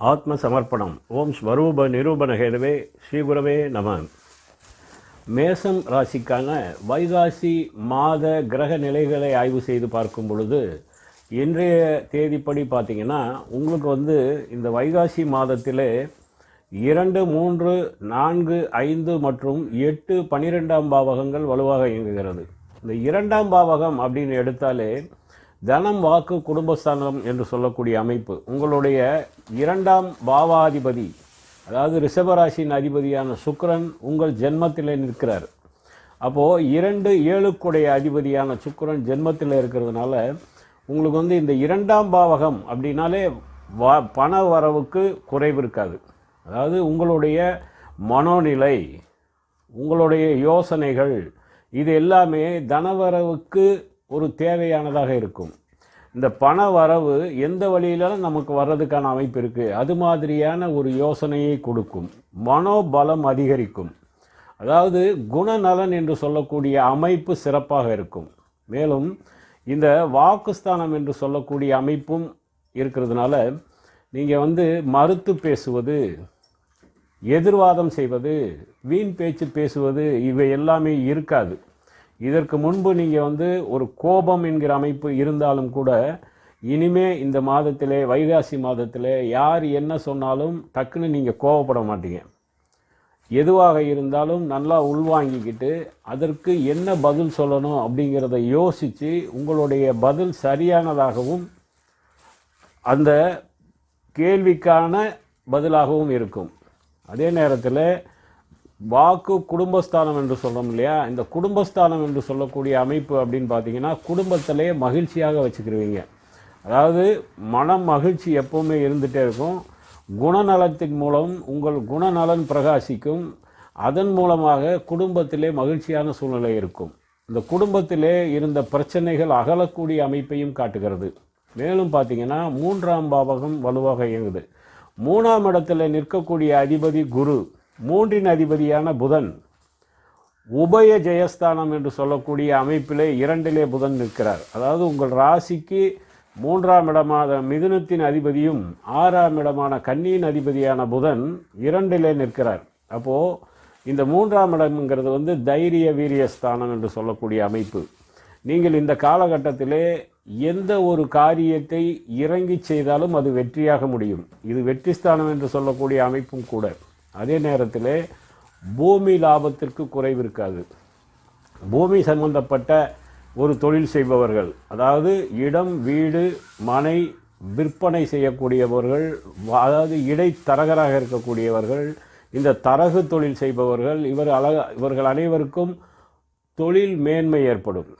ஆத்ம சமர்ப்பணம் ஓம் ஸ்வரூப நிரூபண ஹேதுவே ஸ்ரீகுரவே நம. மேசம் ராசிக்கான வைகாசி மாத கிரக நிலைகளை ஆய்வு செய்து பார்க்கும் பொழுது இன்றைய தேதிப்படி பார்த்தீங்கன்னா உங்களுக்கு வந்து இந்த வைகாசி மாதத்திலே இரண்டு மூன்று நான்கு ஐந்து மற்றும் எட்டு பனிரெண்டாம் பாவகங்கள் வலுவாக இயங்குகிறது. இந்த இரண்டாம் பாவகம் அப்படின்னு எடுத்தாலே தனம் வாக்கு குடும்பஸ்தானம் என்று சொல்லக்கூடிய அமைப்பு உங்களுடைய இரண்டாம் பாவாதிபதி அதாவது ரிஷபராசியின் அதிபதியான சுக்கரன் உங்கள் ஜென்மத்தில் நிற்கிறார். அப்போது இரண்டு ஏழுக்குடைய அதிபதியான சுக்கரன் ஜென்மத்தில் இருக்கிறதுனால உங்களுக்கு வந்து இந்த இரண்டாம் பாவகம் அப்படின்னாலே வா பண வரவுக்கு குறைவு இருக்காது. அதாவது உங்களுடைய மனோநிலை உங்களுடைய யோசனைகள் இது எல்லாமே தனவரவுக்கு ஒரு தேவையானதாக இருக்கும். இந்த பண வரவு எந்த வழியிலும் நமக்கு வர்றதுக்கான அமைப்பு இருக்குது அது மாதிரியான ஒரு யோசனையை கொடுக்கும். மனோபலம் அதிகரிக்கும். அதாவது குணநலன் என்று சொல்லக்கூடிய அமைப்பு சிறப்பாக இருக்கும். மேலும் இந்த வாக்குஸ்தானம் என்று சொல்லக்கூடிய அமைப்பும் இருக்கிறதுனால நீங்கள் வந்து மறுத்து பேசுவது எதிர்வாதம் செய்வது வீண் பேச்சு பேசுவது இவை எல்லாமே இருக்காது. இதற்கு முன்பு நீங்கள் வந்து ஒரு கோபம் என்கிற அமைப்பு இருந்தாலும் கூட இனிமே இந்த மாதத்திலே வைகாசி மாதத்திலே யார் என்ன சொன்னாலும் டக்குன்னு நீங்கள் கோவப்பட மாட்டீங்க. எதுவாக இருந்தாலும் நல்லா உள்வாங்கிக்கிட்டு அதற்கு என்ன பதில் சொல்லணும் அப்படிங்கிறத யோசித்து உங்களுடைய பதில் சரியானதாகவும் அந்த கேள்விக்கான பதிலாகவும் இருக்கும். அதே நேரத்தில் வாக்கு குடும்பஸ்தானம் என்று சொல்கிறோம் இல்லையா? இந்த குடும்பஸ்தானம் என்று சொல்லக்கூடிய அமைப்பு அப்படின்னு பார்த்தீங்கன்னா குடும்பத்திலே மகிழ்ச்சியாக வச்சுக்கிருவீங்க. அதாவது மனம் மகிழ்ச்சி எப்போவுமே இருந்துகிட்டே இருக்கும். குணநலத்தின் மூலம் உங்கள் குணநலன் பிரகாசிக்கும். அதன் மூலமாக குடும்பத்திலே மகிழ்ச்சியான சூழ்நிலை இருக்கும். இந்த குடும்பத்திலே இருந்த பிரச்சனைகள் அகலக்கூடிய அமைப்பையும் காட்டுகிறது. மேலும் பார்த்தீங்கன்னா மூன்றாம் பாவகம் வலுவாக இயங்குது. மூணாம் இடத்துல நிற்கக்கூடிய அதிபதி குரு. மூன்றின் அதிபதியான புதன் உபய ஜெயஸ்தானம் என்று சொல்லக்கூடிய அமைப்பிலே இரண்டிலே புதன் நிற்கிறார். அதாவது உங்கள் ராசிக்கு மூன்றாம் இடமான மிதுனத்தின் அதிபதியும் ஆறாம் இடமான கன்னியின் அதிபதியான புதன் இரண்டிலே நிற்கிறார். அப்போது இந்த மூன்றாம் இடம்ங்கிறது வந்து தைரிய வீரியஸ்தானம் என்று சொல்லக்கூடிய அமைப்பு. நீங்கள் இந்த காலகட்டத்திலே எந்த ஒரு காரியத்தை இறங்கி செய்தாலும் அது வெற்றியாக முடியும். இது வெற்றி ஸ்தானம் என்று சொல்லக்கூடிய அமைப்பும் கூட. அதே நேரத்தில் பூமி லாபத்திற்கு குறைவு இருக்காது. பூமி சம்பந்தப்பட்ட ஒரு தொழில் செய்பவர்கள் அதாவது இடம் வீடு மனை விற்பனை செய்யக்கூடியவர்கள் அதாவது இடைத்தரகராக இருக்கக்கூடியவர்கள் இந்த தரகு தொழில் செய்பவர்கள் இவர் அழக இவர்கள் அனைவருக்கும் தொழில் மேன்மை ஏற்படும்.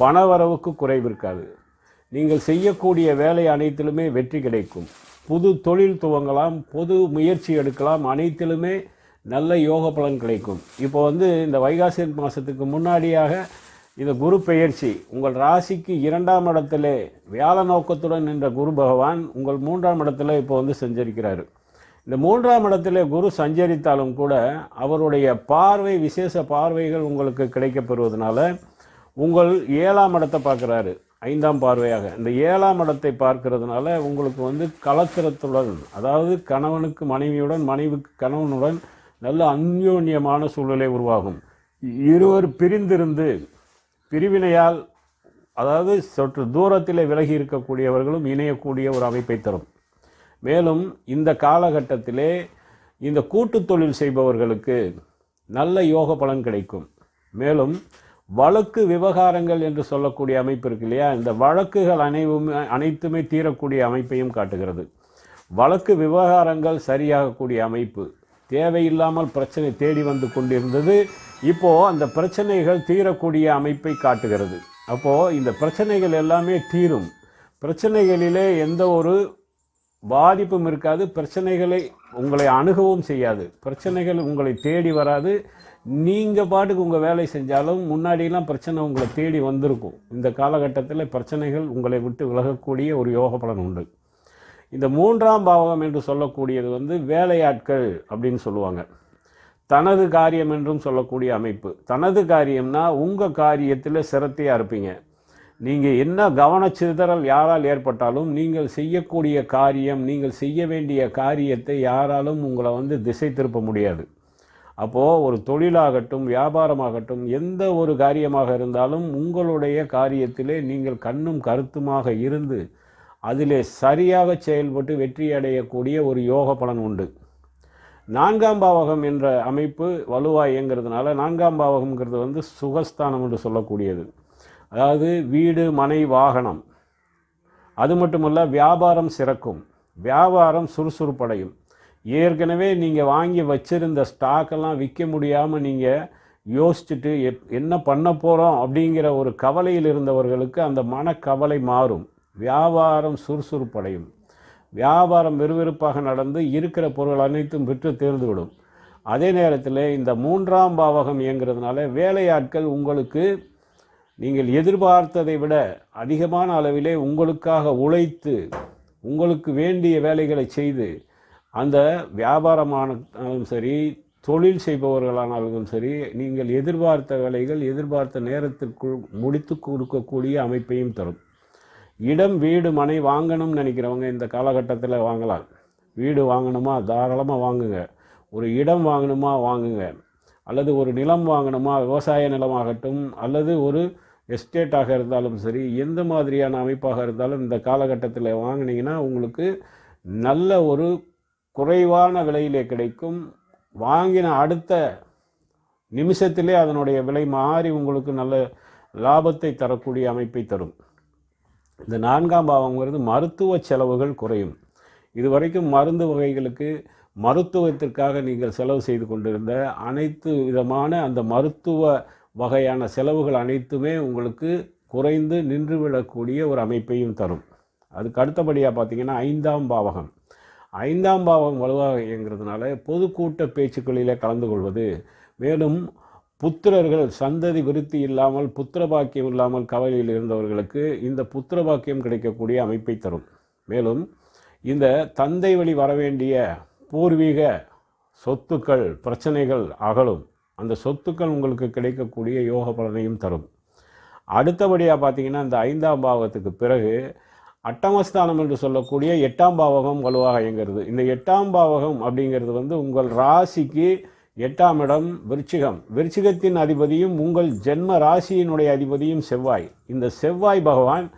பணவரவுக்கு குறைவு இருக்காது. நீங்கள் செய்யக்கூடிய வேலை அனைத்திலுமே வெற்றி கிடைக்கும். புது தொழில் துவங்கலாம் பொது முயற்சி எடுக்கலாம். அனைத்திலுமே நல்ல யோக பலன் கிடைக்கும். இப்போ வந்து இந்த வைகாசி மாதத்துக்கு முன்னாடியாக இந்த குரு பெயர்ச்சி உங்கள் ராசிக்கு இரண்டாம் இடத்திலே வியாழ நோக்கத்துடன் நின்ற குரு பகவான் உங்கள் மூன்றாம் இடத்துல இப்போ வந்து செஞ்சிருக்கிறார். இந்த மூன்றாம் இடத்திலே குரு சஞ்சரித்தாலும் கூட அவருடைய பார்வை விசேஷ பார்வைகள் உங்களுக்கு கிடைக்கப்பெறுவதனால உங்கள் ஏழாம் இடத்தை பார்க்குறாரு. ஐந்தாம் பார்வையாக. இந்த ஏழாம் இடத்தை பார்க்கறதுனால உங்களுக்கு வந்து கலத்திரத்துடன் அதாவது கணவனுக்கு மனைவியுடன் மனைவிக்கு கணவனுடன் நல்ல அந்யோன்யமான சூழ்நிலை உருவாகும். இருவர் பிரிந்திருந்து பிரிவினையால் அதாவது சற்று தூரத்தில் விலகி இருக்கக்கூடியவர்களும் இணையக்கூடிய ஒரு அமைப்பை தரும். மேலும் இந்த காலகட்டத்திலே இந்த கூட்டு தொழில் செய்பவர்களுக்கு நல்ல யோக பலன் கிடைக்கும். மேலும் வழக்கு விவகாரங்கள் என்று சொல்லக்கூடிய அமைப்பு இருக்கு இல்லையா? இந்த வழக்குகள் அனைவுமே அனைத்துமே தீரக்கூடிய அமைப்பையும் காட்டுகிறது. வழக்கு விவகாரங்கள் சரியாகக்கூடிய அமைப்பு. தேவையில்லாமல் பிரச்சனை தேடி வந்து கொண்டிருந்தது. இப்போது அந்த பிரச்சனைகள் தீரக்கூடிய அமைப்பை காட்டுகிறது. அப்போது இந்த பிரச்சனைகள் எல்லாமே தீரும். பிரச்சனைகளிலே எந்த ஒரு பாதிப்பும் இருக்காது. பிரச்சனைகளை உங்களை அணுகவும் செய்யாது. பிரச்சனைகள் உங்களை தேடி வராது. நீங்கள் பாட்டுக்கு உங்கள் வேலை செஞ்சாலும் முன்னாடியெல்லாம் பிரச்சனை உங்களை தேடி வந்திருக்கும். இந்த காலகட்டத்தில் பிரச்சனைகள் உங்களை விட்டு விலகக்கூடிய ஒரு யோக பலன் உண்டு. இந்த மூன்றாம் பாவகம் என்று சொல்லக்கூடியது வந்து வேலையாட்கள் அப்படின்னு சொல்லுவாங்க. தனது காரியம் என்றும் சொல்லக்கூடிய அமைப்பு. தனது காரியம்னா உங்கள் காரியத்தில் சிரத்தையாக இருப்பீங்க. நீங்கள் என்ன கவனச்சிதறல் யாரால் ஏற்பட்டாலும் நீங்கள் செய்யக்கூடிய காரியம் நீங்கள் செய்ய வேண்டிய காரியத்தை யாராலும் உங்களை வந்து திசை திருப்ப முடியாது. அப்போது ஒரு தொழிலாகட்டும் வியாபாரமாகட்டும் எந்த ஒரு காரியமாக இருந்தாலும் உங்களுடைய காரியத்திலே நீங்கள் கண்ணும் கருத்துமாக இருந்து அதிலே சரியாக செயல்பட்டு வெற்றி அடையக்கூடிய ஒரு யோக பலன் உண்டு. நான்காம் பாவகம் என்ற அமைப்பு வலுவாக இயங்கிறதுனால நான்காம் பாவகம்ங்கிறது வந்து சுகஸ்தானம் என்று சொல்லக்கூடியது. அதாவது வீடு மனை வாகனம். அது மட்டுமல்ல வியாபாரம் சிறக்கும். வியாபாரம் சுறுசுறுப்படையும். ஏற்கனவே நீங்கள் வாங்கி வச்சிருந்த ஸ்டாக்கெல்லாம் விற்க முடியாமல் நீங்கள் யோசிச்சுட்டு எப் என்ன பண்ண போகிறோம் அப்படிங்கிற ஒரு கவலையில் இருந்தவர்களுக்கு அந்த மனக்கவலை மாறும். வியாபாரம் சுறுசுறுப்படையும். வியாபாரம் விறுவிறுப்பாக நடந்து இருக்கிற பொருள் அனைத்தும் விற்று தேர்ந்துவிடும். அதே நேரத்தில் இந்த மூன்றாம் பாவகம் இயங்குறதுனால வேலையாட்கள் உங்களுக்கு நீங்கள் எதிர்பார்த்ததை விட அதிகமான அளவிலே உங்களுக்காக உழைத்து உங்களுக்கு வேண்டிய வேலைகளை செய்து அந்த வியாபாரமானாலும் சரி தொழில் செய்பவர்களானாலும் சரி நீங்கள் எதிர்பார்த்த வேலைகள் எதிர்பார்த்த நேரத்திற்குள் முடித்து கொடுக்கக்கூடிய அமைப்பையும் தரும். இடம் வீடு மனை வாங்கணும்னு நினைக்கிறவங்க இந்த காலகட்டத்தில் வாங்கலாம். வீடு வாங்கணுமா? தாராளமாக வாங்குங்க. ஒரு இடம் வாங்கணுமா? வாங்குங்க. அல்லது ஒரு நிலம் வாங்கணுமா? விவசாய நிலமாகட்டும் அல்லது ஒரு எஸ்டேட்டாக இருந்தாலும் சரி எந்த மாதிரியான அமைப்பாக இருந்தாலும் இந்த காலகட்டத்தில் வாங்கினீங்கன்னா உங்களுக்கு நல்ல ஒரு குறைவான விலையிலே கிடைக்கும். வாங்கின அடுத்த நிமிஷத்திலே அதனுடைய விலை மாறி உங்களுக்கு நல்ல லாபத்தை தரக்கூடிய அமைப்பை தரும். இந்த நான்காம் பாவங்கிறது மருத்துவ செலவுகள் குறையும். இதுவரைக்கும் மருந்து வகைகளுக்கு மருத்துவத்திற்காக நீங்கள் செலவு செய்து கொண்டிருந்த அனைத்து விதமான அந்த மருத்துவ வகையான செலவுகள் அனைத்துமே உங்களுக்கு குறைந்து நின்றுவிடக்கூடிய ஒரு அமைப்பையும் தரும். அதுக்கு அடுத்தபடியாக பார்த்தீங்கன்னா ஐந்தாம் பாவகம். ஐந்தாம் பாவம் வலுவாக இயங்குறதுனால பொதுக்கூட்ட பேச்சுக்களிலே கலந்து கொள்வது. மேலும் புத்திரர்கள் சந்ததி விருத்தி இல்லாமல் புத்திர பாக்கியம் இல்லாமல் கவலையில் இருந்தவர்களுக்கு இந்த புத்திர பாக்கியம் கிடைக்கக்கூடிய அமைப்பை தரும். மேலும் இந்த தந்தை வழி வரவேண்டிய பூர்வீக சொத்துக்கள் பிரச்சனைகள் அகலும். அந்த சொத்துக்கள் உங்களுக்கு கிடைக்கக்கூடிய யோக பலனையும் தரும். அடுத்தபடியாக பார்த்தீங்கன்னா இந்த ஐந்தாம் பாவத்துக்கு பிறகு அட்டமஸ்தானம் என்று சொல்லக்கூடிய எட்டாம் பாவகம் வலுவாக இயங்கிறது இந்த எட்டாம் பாவகம் அப்படிங்கிறது வந்து உங்கள் ராசிக்கு எட்டாம் இடம் விருச்சிகம். விருச்சிகத்தின் அதிபதியும் உங்கள் ஜென்ம ராசியினுடைய அதிபதியும் செவ்வாய். இந்த செவ்வாய் பகவான்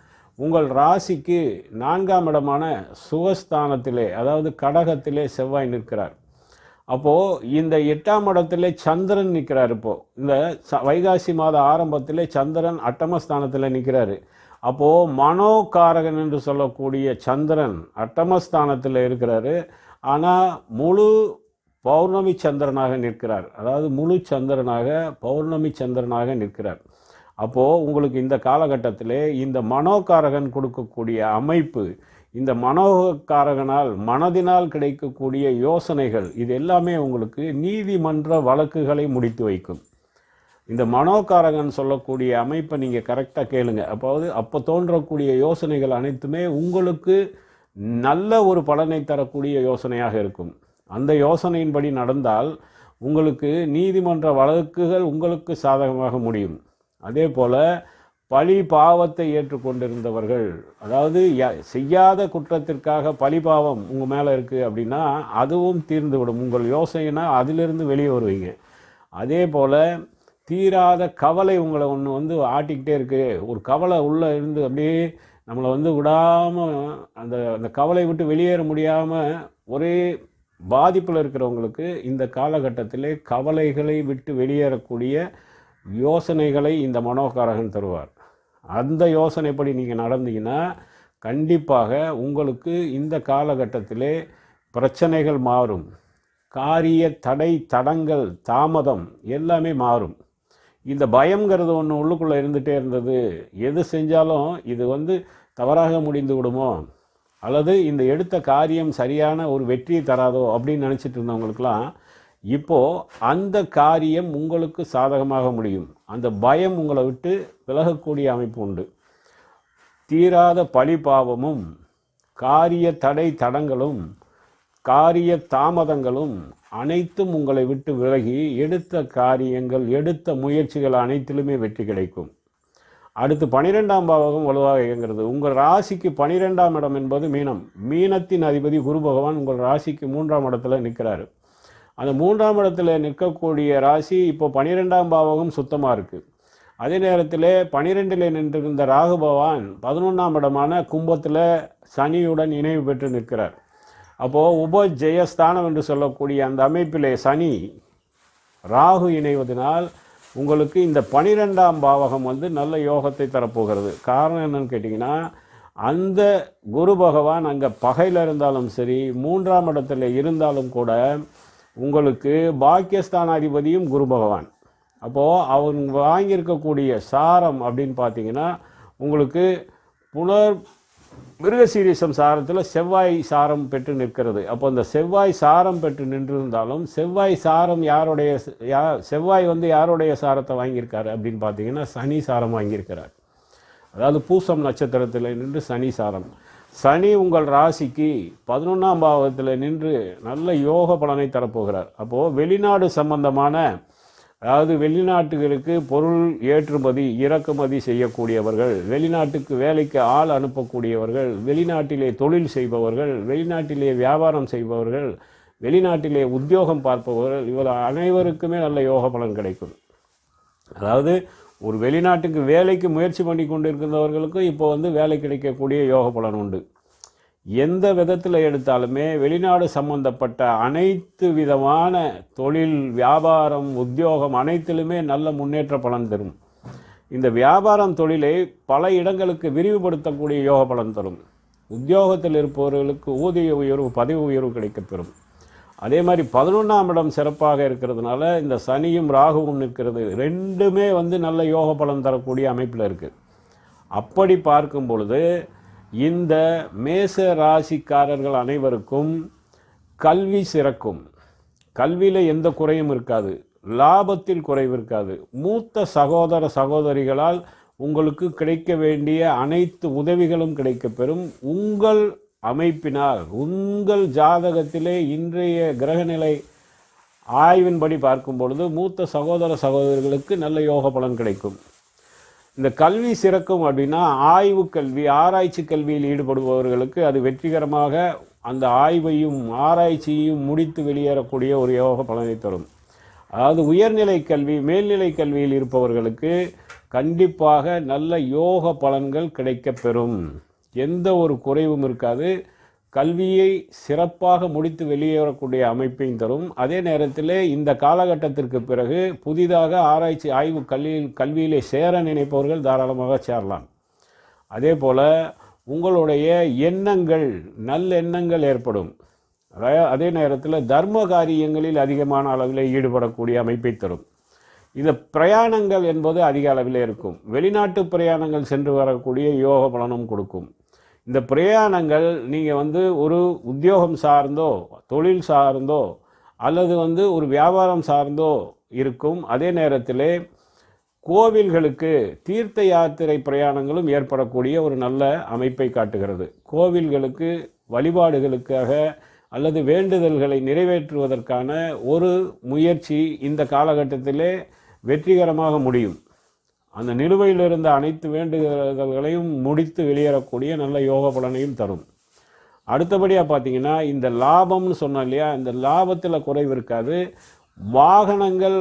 உங்கள் ராசிக்கு நான்காம் இடமான சுகஸ்தானத்திலே அதாவது கடகத்திலே செவ்வாய் நிற்கிறார். அப்போது இந்த எட்டாம் இடத்துல சந்திரன் நிற்கிறார் இப்போது இந்த ச வைகாசி மாத ஆரம்பத்தில் சந்திரன் அட்டமஸ்தானத்தில் நிற்கிறாரு அப்போது மனோகாரகன் என்று சொல்லக்கூடிய சந்திரன் அட்டமஸ்தானத்தில் இருக்கிறாரு. ஆனால் முழு பௌர்ணமி சந்திரனாக நிற்கிறார். அதாவது முழு சந்திரனாக பௌர்ணமி சந்திரனாக நிற்கிறார். அப்போது உங்களுக்கு இந்த காலகட்டத்தில் இந்த மனோகாரகன் கொடுக்கக்கூடிய அமைப்பு இந்த மனோகாரகனால் மனதினால் கிடைக்கக்கூடிய யோசனைகள் இது எல்லாமே உங்களுக்கு நீதிமன்ற வழக்குகளை முடித்து வைக்கும். இந்த மனோகாரகன் சொல்லக்கூடிய அமைப்பை நீங்கள் கரெக்டாக கேளுங்க. அப்போது அப்போ தோன்றக்கூடிய யோசனைகள் அனைத்துமே உங்களுக்கு நல்ல ஒரு பலனை தரக்கூடிய யோசனையாக இருக்கும். அந்த யோசனையின்படி நடந்தால் உங்களுக்கு நீதிமன்ற வழக்குகள் உங்களுக்கு சாதகமாக முடியும். அதே போல் பழி பாவத்தை ஏற்றுக்கொண்டிருந்தவர்கள் அதாவது செய்யாத குற்றத்திற்காக பழி பாவம் உங்கள் மேலே இருக்குது அப்படின்னா அதுவும் தீர்ந்துவிடும். உங்கள் யோசனைனா அதிலிருந்து வெளியே வருவீங்க. அதே போல் தீராத கவலை உங்களை ஒன்று வந்து ஆட்டிக்கிட்டே இருக்குது ஒரு கவலை உள்ளே இருந்து அப்படியே நம்மளை வந்து விடாமல் அந்த அந்த கவலை விட்டு வெளியேற முடியாமல் ஒரே பாதிப்பில் இருக்கிறவங்களுக்கு இந்த காலகட்டத்திலே கவலைகளை விட்டு வெளியேறக்கூடிய யோசனைகளை இந்த மனோகாரகன் தருவார். அந்த யோசனைப்படி நீங்கள் நடந்தீங்கன்னா கண்டிப்பாக உங்களுக்கு இந்த காலகட்டத்திலே பிரச்சனைகள் மாறும். காரிய தடை தடங்கள் தாமதம் எல்லாமே மாறும். இந்த பயங்கிறது ஒன்று உள்ளுக்குள்ளே இருந்துகிட்டே இருந்தது. எது செஞ்சாலும் இது வந்து தவறாக முடிந்து விடுமோ? அல்லது இந்த எடுத்த காரியம் சரியான ஒரு வெற்றியை தராதோ அப்படின்னு நினச்சிட்டு இருந்தவங்களுக்கெல்லாம் இப்போது அந்த காரியம் உங்களுக்கு சாதகமாக முடியும். அந்த பயம் உங்களை விட்டு விலகக்கூடிய அமைப்பு உண்டு. தீராத பழி பாவமும் காரிய தடை தடங்களும் காரிய தாமதங்களும் அனைத்தும் உங்களை விட்டு விலகி எடுத்த காரியங்கள் எடுத்த முயற்சிகள் அனைத்திலுமே வெற்றி கிடைக்கும். அடுத்து பனிரெண்டாம் பாவகம் வலுவாக இயங்குறது உங்கள் ராசிக்கு பனிரெண்டாம் இடம் என்பது மீனம். மீனத்தின் அதிபதி குரு பகவான் உங்கள் ராசிக்கு மூன்றாம் இடத்துல நிற்கிறாரு. அந்த மூன்றாம் இடத்துல நிற்கக்கூடிய ராசி இப்போ பனிரெண்டாம் பாவகம் சுத்தமாக இருக்குது அதே நேரத்தில் பனிரெண்டில் நின்றிருந்த ராகு பகவான் பதினொன்றாம் இடமான கும்பத்தில் சனியுடன் இணைவு பெற்று நிற்கிறார். அப்போது உப ஜெயஸ்தானம் என்று சொல்லக்கூடிய அந்த அமைப்பிலே சனி ராகு இணைவதனால் உங்களுக்கு இந்த பனிரெண்டாம் பாவகம் வந்து நல்ல யோகத்தை தரப்போகிறது. காரணம் என்னன்னு கேட்டிங்கன்னா அந்த குரு பகவான் அங்கே பகையில் இருந்தாலும் சரி மூன்றாம் இடத்துல இருந்தாலும் கூட உங்களுக்கு பாக்கியஸ்தான் அதிபதியும் குரு பகவான். அப்போது அவங்க வாங்கியிருக்கக்கூடிய சாரம் அப்படின்னு பார்த்தீங்கன்னா உங்களுக்கு புனர் மிருகசீரிசம் சாரத்தில் செவ்வாய் சாரம் பெற்று நிற்கிறது. அப்போ இந்த செவ்வாய் சாரம் பெற்று நின்றிருந்தாலும் செவ்வாய் சாரம் யாருடைய யா செவ்வாய் வந்து யாருடைய சாரத்தை வாங்கியிருக்காரு அப்படின்னு பார்த்தீங்கன்னா சனி சாரம் வாங்கியிருக்கிறார். அதாவது பூசம் நட்சத்திரத்தில் நின்று சனி சாரம். சனி உங்கள் ராசிக்கு பதினொன்றாம் பாவத்தில் நின்று நல்ல யோக பலனை தரப்போகிறார். அப்போது வெளிநாடு சம்பந்தமான அதாவது வெளிநாட்டுகளுக்கு பொருள் ஏற்றுமதி இறக்குமதி செய்யக்கூடியவர்கள் வெளிநாட்டுக்கு வேலைக்கு ஆள் அனுப்பக்கூடியவர்கள் வெளிநாட்டிலே தொழில் செய்பவர்கள் வெளிநாட்டிலே வியாபாரம் செய்பவர்கள் வெளிநாட்டிலே உத்தியோகம் பார்ப்பவர்கள் இவர் அனைவருக்குமே நல்ல யோக பலன் கிடைக்கும். அதாவது ஒரு வெளிநாட்டுக்கு வேலைக்கு முயற்சி பண்ணி கொண்டு இருக்கின்றவர்களுக்கும் இப்போ வந்து வேலை கிடைக்கக்கூடிய யோக பலன் உண்டு. எந்த விதத்தில் எடுத்தாலுமே வெளிநாடு சம்பந்தப்பட்ட அனைத்து விதமான தொழில் வியாபாரம் உத்தியோகம் அனைத்திலுமே நல்ல முன்னேற்ற பலன் தரும். இந்த வியாபாரம் தொழிலை பல இடங்களுக்கு விரிவுபடுத்தக்கூடிய யோக பலன் தரும். உத்தியோகத்தில் இருப்பவர்களுக்கு ஊதிய உயர்வு பதவி உயர்வு கிடைக்கப்பெறும். அதே மாதிரி பதினொன்றாம் இடம் சிறப்பாக இருக்கிறதுனால இந்த சனியும் ராகுவும் நிற்கிறது ரெண்டுமே வந்து நல்ல யோக பலன் தரக்கூடிய அமைப்பில் இருக்குது அப்படி பார்க்கும் பொழுது இந்த மேச ராசிக்காரர்கள் அனைவருக்கும் கல்வி சிறக்கும். கல்வியில் எந்த குறையும் இருக்காது. லாபத்தில் குறைவு இருக்காது. மூத்த சகோதர சகோதரிகளால் உங்களுக்கு கிடைக்க வேண்டிய அனைத்து உதவிகளும் கிடைக்கப்பெறும். உங்கள் அமைப்பினால் உங்கள் ஜாதகத்திலே இன்றைய கிரகநிலை ஆய்வின்படி பார்க்கும் பொழுது மூத்த சகோதர சகோதரிகளுக்கு நல்ல யோக பலன் கிடைக்கும். இந்த கல்வி சிறக்கும் அப்படின்னா ஆய்வு கல்வி ஆராய்ச்சி கல்வியில் ஈடுபடுபவர்களுக்கு அது வெற்றிகரமாக அந்த ஆய்வையும் ஆராய்ச்சியையும் முடித்து வெளியேறக்கூடிய ஒரு யோக பலனை தரும். அதாவது உயர்நிலை கல்வி மேல்நிலை கல்வியில் இருப்பவர்களுக்கு கண்டிப்பாக நல்ல யோக பலன்கள் கிடைக்கப்பெறும். எந்த ஒரு குறைவும் இருக்காது. கல்வியை சிறப்பாக முடித்து வெளியேறக்கூடிய அமைப்பையும் தரும். அதே நேரத்தில் இந்த காலகட்டத்திற்கு பிறகு புதிதாக ஆராய்ச்சி ஆய்வு கல்வியில் கல்வியிலே சேர நினைப்பவர்கள் தாராளமாக சேரலாம். அதே போல் உங்களுடைய எண்ணங்கள் நல்லெண்ணங்கள் ஏற்படும். அதே நேரத்தில் தர்ம காரியங்களில் அதிகமான அளவில் ஈடுபடக்கூடிய அமைப்பை தரும். இந்த பிரயாணங்கள் என்பது அதிக அளவில் இருக்கும். வெளிநாட்டு பிரயாணங்கள் சென்று வரக்கூடிய யோக பலனும் கொடுக்கும். இந்த பிரயாணங்கள் நீங்கள் வந்து ஒரு உத்தியோகம் சார்ந்தோ தொழில் சார்ந்தோ அல்லது வந்து ஒரு வியாபாரம் சார்ந்தோ இருக்கும். அதே நேரத்தில் கோவில்களுக்கு தீர்த்த யாத்திரை பிரயாணங்களும் ஏற்படக்கூடிய ஒரு நல்ல அமைப்பை காட்டுகிறது. கோவில்களுக்கு வழிபாடுகளுக்காக அல்லது வேண்டுதல்களை நிறைவேற்றுவதற்கான ஒரு முயற்சி இந்த காலகட்டத்திலே வெற்றிகரமாக முடியும். அந்த நிலுவையில் இருந்த அனைத்து வேண்டுதல்களையும் முடித்து வெளியேறக்கூடிய நல்ல யோக பலனையும் தரும். அடுத்தபடியாக பார்த்தீங்கன்னா இந்த லாபம்னு சொன்னோம் இல்லையா இந்த லாபத்தில் குறைவு இருக்காது. வாகனங்கள்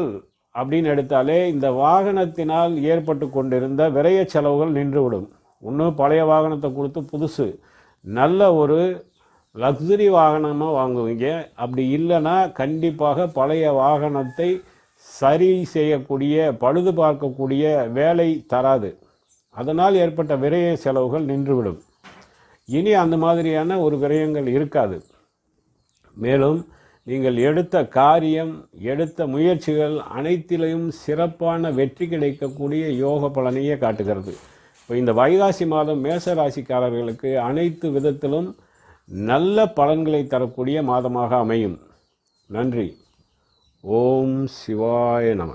அப்படின்னு எடுத்தாலே இந்த வாகனத்தினால் ஏற்பட்டு கொண்டிருந்த விரைய செலவுகள் நின்றுவிடும். ஒன்று பழைய வாகனத்தை கொடுத்து புதுசு. நல்ல ஒரு லக்ஸுரி வாகனமாக வாங்குவீங்க. அப்படி இல்லைன்னா கண்டிப்பாக பழைய வாகனத்தை சரி செய்யக்கூடிய பழுது பார்க்கக்கூடிய வேலை தராது. அதனால் ஏற்பட்ட விரய செலவுகள் நின்றுவிடும். இனி அந்த மாதிரியான ஒரு விரயங்கள் இருக்காது. மேலும் நீங்கள் எடுத்த காரியம் எடுத்த முயற்சிகள் அனைத்திலையும் சிறப்பான வெற்றி கிடைக்கக்கூடிய யோக பலனையே காட்டுகிறது. இப்போ இந்த வைகாசி மாதம் மேச ராசிக்காரர்களுக்கு அனைத்து விதத்திலும் நல்ல பலன்களை தரக்கூடிய மாதமாக அமையும். நன்றி. ஓம் சிவாய நம